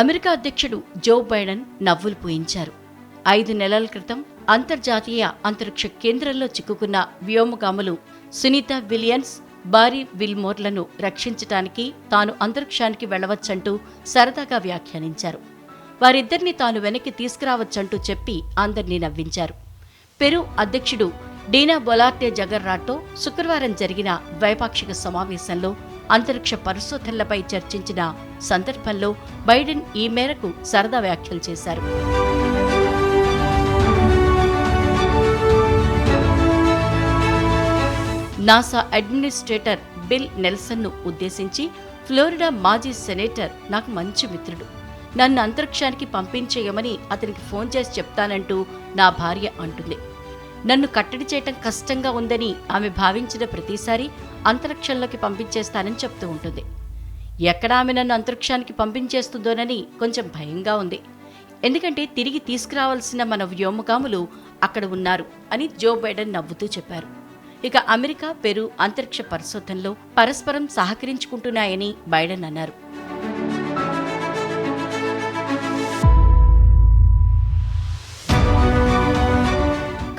America అధ్యక్షుడు Joe Biden నవ్వులు పూయించారు. ఐదు నెలల క్రితం అంతర్జాతీయ అంతరిక్ష కేంద్రంలో చిక్కుకున్న వ్యోమగాములు సునీత విలియన్స్ బారీ విల్మోర్లను రక్షించటానికి తాను అంతరిక్షానికి వెళ్ళవచ్చంటూ సరదాగా వ్యాఖ్యానించారు. వారిద్దరిని తాను వెనక్కి తీసుకురావచ్చంటూ చెప్పి అందరినీ నవ్వించారు. పెరు అధ్యక్షుడు డీనా బొలార్టే జగర్రాట్తో శుక్రవారం జరిగిన ద్వైపాక్షిక సమావేశంలో అంతరిక్ష పరిశోధనలపై చర్చించిన సందర్భంలో బైడెన్ ఈ మేరకు సరదా వ్యాఖ్యలు చేశారు. నాసా అడ్మినిస్ట్రేటర్ బిల్ నెల్సన్ను ఉద్దేశించి ఫ్లోరిడా మాజీ సెనేటర్ నాకు మంచి మిత్రుడు. నన్ను అంతరిక్షానికి పంపించేయమని అతనికి ఫోన్ చేసి చెప్తానంటూ నా భార్య అంటుంది. నన్ను కట్టడి చేయటం కష్టంగా ఉందని ఆమె భావించిన ప్రతిసారి అంతరిక్షంలోకి పంపించేస్తానని చెప్తూ ఉంటుంది. ఎక్కడ ఆమె నన్ను అంతరిక్షానికి పంపించేస్తుందోనని కొంచెం భయంగా ఉంది. ఎందుకంటే తిరిగి తీసుకురావాల్సిన మన వ్యోమగాములు అక్కడ ఉన్నారు అని జో బైడెన్ నవ్వుతూ చెప్పారు. ఇక అమెరికా పెరు అంతరిక్ష పరిశోధనలో పరస్పరం సహకరించుకుంటున్నాయని బైడెన్ అన్నారు.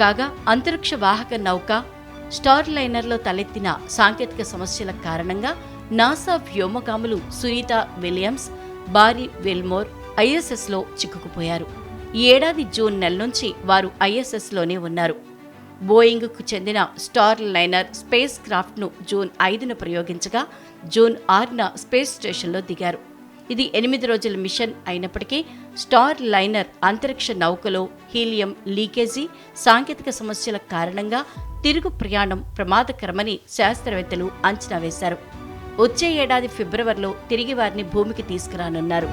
కాగా అంతరిక్ష వాహక నౌక స్టార్ లైనర్లో తలెత్తిన సాంకేతిక సమస్యల కారణంగా నాసా వ్యోమగాములు సునీత విలియమ్స్ బారీ విల్మోర్ ఐఎస్ఎస్లో చిక్కుకుపోయారు. ఈ ఏడాది జూన్ నెల నుంచి వారు ఐఎస్ఎస్లోనే ఉన్నారు. బోయింగ్కు చెందిన స్టార్ లైనర్ స్పేస్ క్రాఫ్ట్ను జూన్ ఐదున ప్రయోగించగా జూన్ ఆరున స్పేస్ స్టేషన్లో దిగారు. ఇది ఎనిమిది రోజుల మిషన్ అయినప్పటికీ స్టార్ లైనర్ అంతరిక్ష నౌకలో హీలియం లీకేజీ సాంకేతిక సమస్యల కారణంగా తిరుగు ప్రయాణం ప్రమాదకరమని శాస్త్రవేత్తలు అంచనా వేశారు. వచ్చే ఏడాది ఫిబ్రవరిలో తిరిగి వారిని భూమికి తీసుకురానున్నారు.